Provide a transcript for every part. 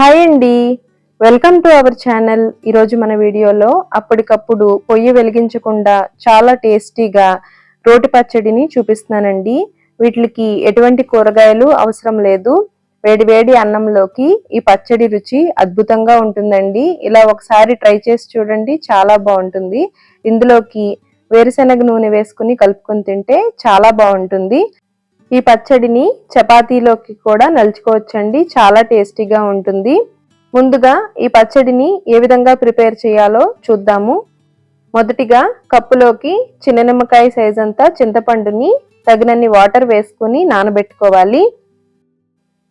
Hi అండి. Welcome to our channel. ఈరోజు మన వీడియోలో అప్పటికప్పుడు పొయ్యి వెలిగించకుండా చాలా టేస్టీగా రోటి పచ్చడిని చూపిస్తున్నానండి. వీటికి ఎటువంటి కూరగాయలు అవసరం లేదు. వేడి వేడి అన్నంలోకి ఈ పచ్చడి రుచి అద్భుతంగా ఉంటుందండి. ఇలా ఒకసారి ట్రై చేసి చూడండి చాలా బాగుంటుంది. ఇందులోకి వేరుశనగ నూనె వేసుకుని కలుపుకొని తింటే చాలా బాగుంటుంది. ఈ పచ్చడిని చపాతీలోకి కూడా నలుచుకోవచ్చండి. చాలా టేస్టీగా ఉంటుంది. ముందుగా ఈ పచ్చడిని ఏ విధంగా ప్రిపేర్ చేయాలో చూద్దాము. మొదటిగా కప్పులోకి చిన్న నిమ్మకాయ సైజ్ అంతా చింతపండుని తగినన్ని వాటర్ వేసుకుని నానబెట్టుకోవాలి.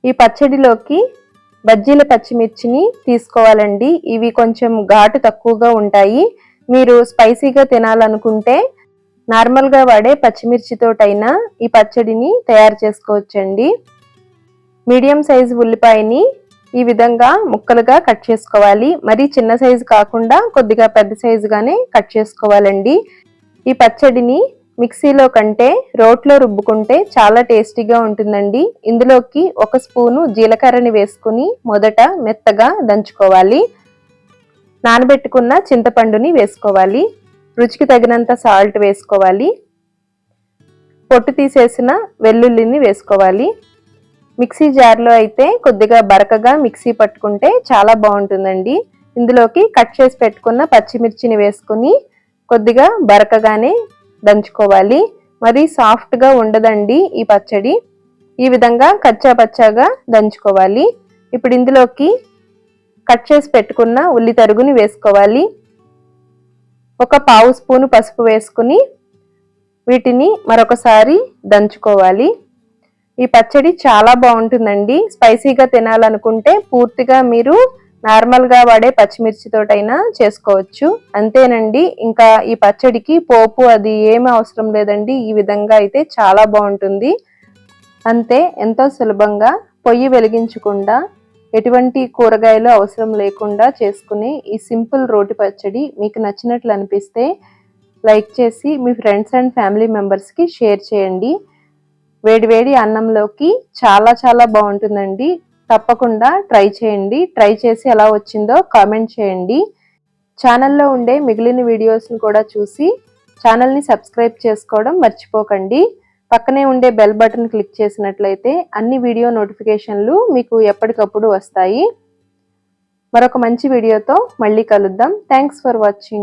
ఈ పచ్చడిలోకి బజ్జీల పచ్చిమిర్చిని తీసుకోవాలండి. ఇవి కొంచెం ఘాటు తక్కువగా ఉంటాయి. మీరు స్పైసీగా తినాలనుకుంటే నార్మల్గా వాడే పచ్చిమిర్చితోటైనా ఈ పచ్చడిని తయారు చేసుకోవచ్చండి. మీడియం సైజు ఉల్లిపాయని ఈ విధంగా ముక్కలుగా కట్ చేసుకోవాలి. మరి చిన్న సైజు కాకుండా కొద్దిగా పెద్ద సైజుగానే కట్ చేసుకోవాలండి. ఈ పచ్చడిని మిక్సీలో కంటే రోట్లో రుబ్బుకుంటే చాలా టేస్టీగా ఉంటుందండి. ఇందులోకి ఒక స్పూను జీలకర్రని వేసుకుని మొదట మెత్తగా దంచుకోవాలి. నానబెట్టుకున్న చింతపండుని వేసుకోవాలి. రుచికి తగినంత సాల్ట్ వేసుకోవాలి. పొట్టు తీసేసిన వెల్లుల్లిని వేసుకోవాలి. మిక్సీ జార్లో అయితే కొద్దిగా బరకగా మిక్సీ పట్టుకుంటే చాలా బాగుంటుందండి. ఇందులోకి కట్ చేసి పెట్టుకున్న పచ్చిమిర్చిని వేసుకుని కొద్దిగా బరకగానే దంచుకోవాలి. మరి సాఫ్ట్గా ఉండదండి ఈ పచ్చడి. ఈ విధంగా కచ్చా పచ్చాగా దంచుకోవాలి. ఇప్పుడు ఇందులోకి కట్ చేసి పెట్టుకున్న ఉల్లి తరుగుని వేసుకోవాలి. ఒక పావు స్పూను పసుపు వేసుకుని వీటిని మరొకసారి దంచుకోవాలి. ఈ పచ్చడి చాలా బాగుంటుందండి. స్పైసీగా తినాలనుకుంటే పూర్తిగా మీరు నార్మల్గా వాడే పచ్చిమిర్చితోటైనా చేసుకోవచ్చు. అంతేనండి ఇంకా ఈ పచ్చడికి పోపు అది ఏమీ అవసరం లేదండి. ఈ విధంగా అయితే చాలా బాగుంటుంది. అంతే ఎంతో సులభంగా పొయ్యి వెలిగించకుండా ఎటువంటి కూరగాయలు అవసరం లేకుండా చేసుకునే ఈ సింపుల్ రోటి పచ్చడి మీకు నచ్చినట్లు అనిపిస్తే లైక్ చేసి మీ ఫ్రెండ్స్ అండ్ ఫ్యామిలీ మెంబర్స్కి షేర్ చేయండి. వేడివేడి అన్నంలోకి చాలా చాలా బాగుంటుందండి. తప్పకుండా ట్రై చేయండి. ట్రై చేసి ఎలా వచ్చిందో కామెంట్ చేయండి. ఛానల్లో ఉండే మిగిలిన వీడియోస్ని కూడా చూసి ఛానల్ని సబ్స్క్రైబ్ చేసుకోవడం మర్చిపోకండి. పక్కనే ఉండే బెల్ బటన్ క్లిక్ చేసినట్లయితే అన్ని వీడియో నోటిఫికేషన్లు మీకు ఎప్పటికప్పుడు వస్తాయి. మరొక మంచి వీడియోతో మళ్ళీ కలుద్దాం. Thanks for watching